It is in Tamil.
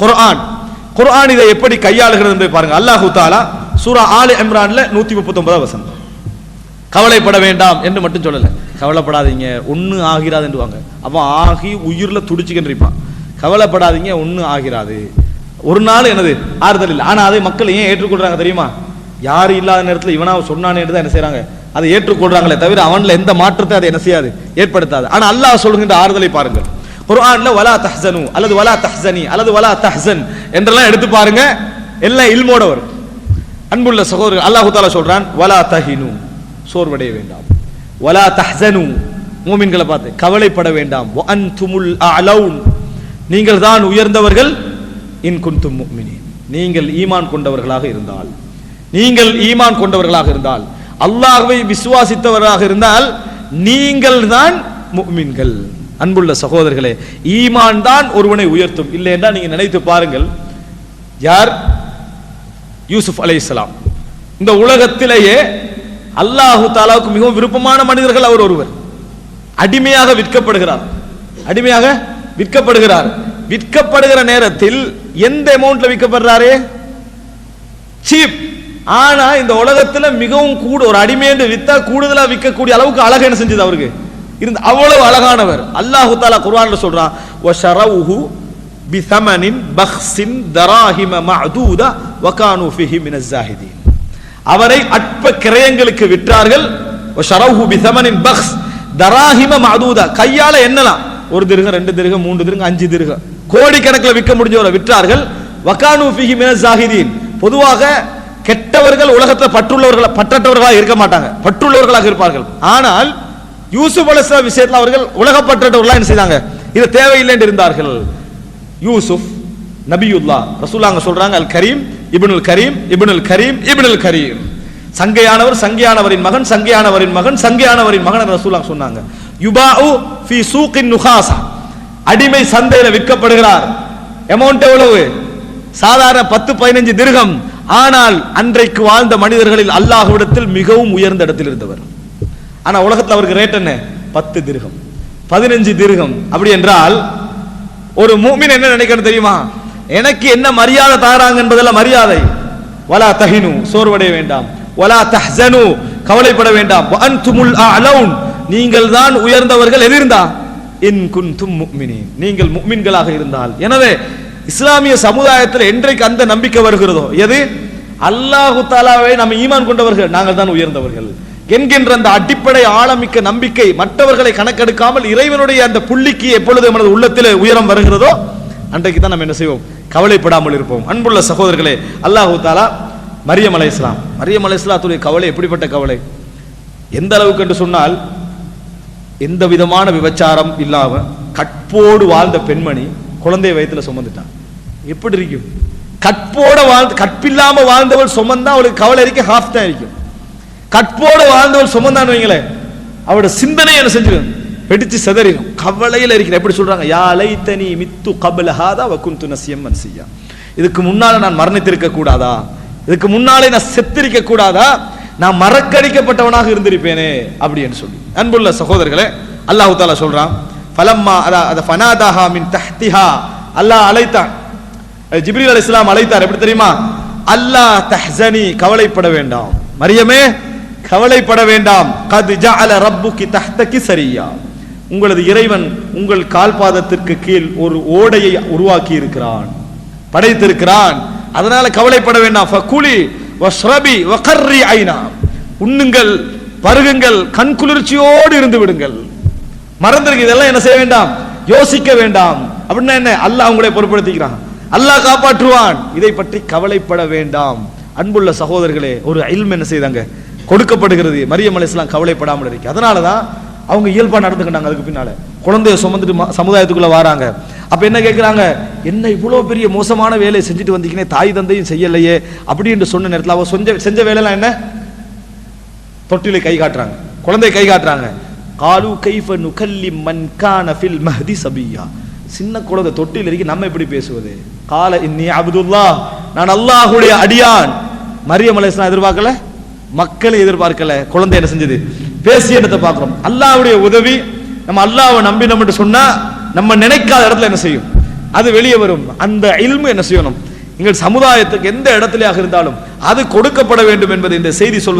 குர்ஆன். குர்ஆன் இதை எப்படி கையாளுகிறது என்று பாருங்க. அல்லாஹு தாலா சூரா ஆலு இம்ரான்ல நூத்தி முப்பத்தொன்பதாம் வசனம். கவலைப்பட வேண்டாம் என்று மட்டும் சொல்லல. கவலைப்படாதீங்க ஒன்று ஆகிறாதுன்றுவாங்க என்று வாங்க ஆகி உயிர்ல துடிச்சுக்கிட்டு இருப்பான் கவலைப்படாதீங்க ஒன்று ஆகிறாது. ஒரு நாள் என்னது? ஆறுதல் இல்லை ஆனா அதை மக்கள் ஏன் ஏற்றுக்கொள்றாங்க தெரியுமா? யாரும் இல்லாத நேரத்தில் இவனா சொன்னானே தான் என்ன செய்கிறாங்க அதை ஏற்றுக்கொள்றாங்களே தவிர அவன்ல எந்த மாற்றத்தை அதை என்ன செய்யாது? ஏற்படுத்தாது. ஆனா அல்லாஹ் சொல்கின்ற ஆறுதலை பாருங்கள். குர்ஆன்ல வலா தஹ்சனு அல்லது வலா தஹ்சனி அல்லது வலா தஹ்சன் என்றெல்லாம் எடுத்து பாருங்க எல்லாம் இல்மோட வரும். அன்புள்ள சகோதரர் அல்லாஹு தாலா சொல்றான் வலா தஹினு சோர்வடைய வேண்டாம். வலா தஹ்சனு மூமின்களை பார்த்து கவலைப்பட வேண்டாம். வ அன்துமுல் அலவுன் நீங்கள் தான் உயர்ந்தவர்கள் இன் குந்தும் முக்மினின் நீங்கள் ஈமான் கொண்டவர்களாக இருந்தால் நீங்கள் ஈமான் கொண்டவர்களாக இருந்தால் அல்லாஹ்வை விசுவாசித்தவர்களாக இருந்தால் நீங்கள் தான் முக்மின்கள் அன்புள்ள சகோதரர்களே ஈமான் தான் ஒருவனை உயர்த்தும். இல்லை என்றால் நீங்க நினைத்து பாருங்கள் யார்? யூசுப் அலைஹிஸ்ஸலாம் இந்த உலகத்திலேயே அல்லாஹு தாலாவுக்கு மிகவும் விருப்பமான மனிதர்கள் அவர் ஒருவர். அடிமையாக விற்கப்படுகிறார். அடிமையாக விற்கப்படுகிறார். விற்கப்படுகிற நேரத்தில் எந்த அமௌண்ட்ல விற்கப்படுறாரு? சீப் ஆனா இந்த உலகத்துல மிகவும் கூட ஒரு அடிமை என்று வித்தா கூடுதலா விற்கக்கூடிய அளவுக்கு அழகு என்ன செஞ்சது அவருக்கு? இருந்து அவ்வளவு அழகானவர். அல்லாஹு தாலா குர்ஆன்ல சொல்றான் ஷரவுஹு பிசமனின் பஹ்ஸின் தராஹிம மஅதூதா வகானு ஃபிஹி மினஸ் ஜாஹிதீன் அவரை அற்ப கிரயங்களுக்கு விற்றார்கள். ஷரவுஹு பிதமனின் பக்ஸ் தராஹிம மஅதூதா. கையால என்னலாம் ஒரு திருகம் ரெண்டு திருகம் மூன்று திருகம் அஞ்சு திருகம். கோடிக்கணக்கில் விற்க முடிஞ்சவரை விற்றார்கள். வகானு ஃபிஹி மினஸ் ஜாஹிதீன் பொதுவாக கெட்டவர்கள் உலகத்தில் பற்றுள்ளவர்களாக பற்றற்றவர்களாக இருக்க மாட்டாங்க. பற்றுள்ளவர்களாக இருப்பார்கள். ஆனால் யூசுப் அலைஹிஸ்ஸலாம் விஷயத்தில் அவர்கள் உலகப்பற்றவர்களாக என்ன செய்தாங்க? இது தேவையில்லை என்று இருந்தார்கள். யூசுப் நபியுல்லா ரசூலாங்க சொல்றாங்க அல் கரீம் இபுனுல் கரீம் இபுனுல் கரீம் இபுனுல் கரீம். சங்கையானவர் சங்கையானவரின் மகன் சங்கையானவரின் மகன் சங்கையானவரின் மகன் ரசூலாங்க சொன்னாங்க. யுபாஉ ஃபி சூக்கின் நுகாசா. அடிமை சந்தையில் விற்கப்படுகிறார். அமௌண்ட் எவ்வளவு? சாதாரண பத்து பதினஞ்சு திருகம். ஆனால் அன்றைக்கு வாழ்ந்த மனிதர்களில் அல்லாஹ்விடத்தில் மிகவும் உயர்ந்த இடத்தில் இருந்தவர். ஆனா உலகத்தில் அவருக்கு ரேட் என்ன? பத்து திருகம் பதினஞ்சு திருகம் அப்படி என்றால் ஒரு மூமின் என்ன நினைக்கணும் தெரியுமா? எனக்கு என்ன மரியாதை தாராங்க என்பதெல்லாம் மரியாதை. வலா தஹினு சோர்வடைய வேண்டாம். வலா தஹ்சனு கவலைப்பட வேண்டாம். அன்துமுல் அலவுன் நீங்கள் தான் உயர்ந்தவர்கள். எதிர்ந்தா இன் குன்தும் முக்மினி நீங்கள் முக்மின்களாக இருந்தால். எனவே இஸ்லாமிய சமுதாயத்தில் என்றைக்கு அந்த நம்பிக்கை வருகிறதோ? எது? அல்லாஹு தாலாவை நம்ம ஈமான் கொண்டவர்கள். நாங்கள் தான் உயர்ந்தவர்கள். என்கின்ற அந்த அடிப்படை ஆழமிக்க நம்பிக்கை மற்றவர்களை கணக்கெடுக்காமல் இறைவனுடைய அந்த புள்ளிக்கு எப்பொழுது நமது உள்ளத்தில் உயரம் வருகிறதோ அன்றைக்கு தான் நம்ம என்ன செய்வோம்? கவலைப்படாமல் இருப்போம். அன்புள்ள சகோதரர்களே அல்லாஹு தாலா மரியம் அலை இஸ்லாம் மரியம் அலை இஸ்லாத்துடைய கவலை எப்படிப்பட்ட கவலை? எந்த அளவுக்கு என்று சொன்னால் எந்த விதமான விபச்சாரம் இல்லாமல் கற்போடு வாழ்ந்த பெண்மணி குழந்தைய வயத்தில் சுமந்துட்டான். எப்படி இருக்கும்? கற்போட வாழ்ந்து கற்பில்லாமல் வாழ்ந்தவள் சுமந்தா அவளுக்கு கவலை இருக்க ஹாஃப் தான் இருக்கும் கற்போடு வாழ்ந்தவள் சுமந்தான் வைங்களேன் அவரோட சிந்தனை என்ன செஞ்சிடும் வெடிச்சு செதறிடும். கவலையில் இருக்கிற எப்படி சொல்றாங்க? யா லைத்தனி மித்து கபலஹாதா வக்கும் வகுந்து நசியம் மன்சியா. இதுக்கு முன்னால நான் மரணித்திருக்க கூடாதா? இதுக்கு முன்னாலே நான் செத்திருக்க கூடாதா? நான் மறக்கடிக்கப்பட்டவனாக இருந்திருப்பேனே அப்படின்னு சொல்லி. அன்புள்ள சகோதரர்களே அல்லாஹ் தாலா சொல்றான் ஃபலம்மா அதா அதை ஃபனாதாஹா மின் தஹ்திஹா. அல்லாஹ் அழைத்தான். ஜிப்ரீல் இஸ்லாம் அழைத்தார் எப்படி தெரியுமா? அல்லாஹ் தஹ்சனி கவலைப்பட வேண்டாம். மரியமே கவலைப்பட வேண்டாம். கது ஜஅல ரப்புக்கி தஹ்தகி சரியா உங்களது இறைவன் உங்கள் கால்பாதத்திற்கு கீழ் ஒரு ஓடையை உருவாக்கி இருக்கிறான். படைத்திருக்கிறான். அதனால கவலைப்பட வேண்டாம். ஃபகுலி வஸ்ரபி வகர்ரி ஐனா. உண்ணுங்கள் பருகுங்கள் கண் குளிர்ச்சியோடு இருந்து விடுங்கள். மறந்துருக்கு இதெல்லாம் என்ன செய்ய வேண்டாம்? யோசிக்க வேண்டாம். அப்படின்னா என்ன? அல்லாஹ் உங்களை பொருட்படுத்திக்கிறான். அல்லாஹ் காப்பாற்றுவான். இதை பற்றி கவலைப்பட வேண்டாம். அன்புள்ள சகோதரர்களே ஒரு இல்ம் என்ன செய்தாங்க? கொடுக்கப்படுகிறது. மரியம் அலைஹிஸ்ஸலாம் கவலைப்படாமல் இருக்கு. அதனால தான் அவங்க இயல்பாக நடந்துக்கிட்டாங்க அதுக்கு பின்னால. குழந்தைய சுமந்துட்டு ம- சமுதாயத்துக்குள்ள வராங்க. அப்போ என்ன கேட்குறாங்க என்ன இவ்வளோ பெரிய மோசமான வேலையை செஞ்சுட்டு வந்தீங்கன்னே தாய் தந்தையும் செய்யலையே அப்படின்னு சொன்ன நேரத்தில் அவள் செஞ்ச செஞ்ச வேலைலாம் என்ன? தொட்டிலை கை காட்டுறாங்க. குழந்தைய கை காட்டுறாங்க. காலு கைஃப நுகல்லி மன்கான ஃபில் மஹதி சபியா சின்ன குழந்தை தொட்டில் இருக்கு நம்ம எப்படி பேசுவது? கால இன்னி அப்துல்லா நான் அல்லாஹுடைய அடியான். மரியம் அலையா எதிர்பார்க்கல? மக்களை எதிர்பார்க்கல. குழந்தை என்ன செஞ்சது? பேசிய இடத்தை பார்க்கிறோம். அல்லாவுடைய உதவி நம்ம அல்லாவை நம்பினோம் நம்ம சொன்னா நம்ம நினைக்காத இடத்துல என்ன செய்யும்? அது வெளியே வரும். அந்த இல்மு என்ன செய்யணும்? எங்கள் சமுதாயத்துக்கு எந்த இடத்திலேயாக இருந்தாலும் அது கொடுக்கப்பட வேண்டும் என்பது இந்த செய்தி சொல்வது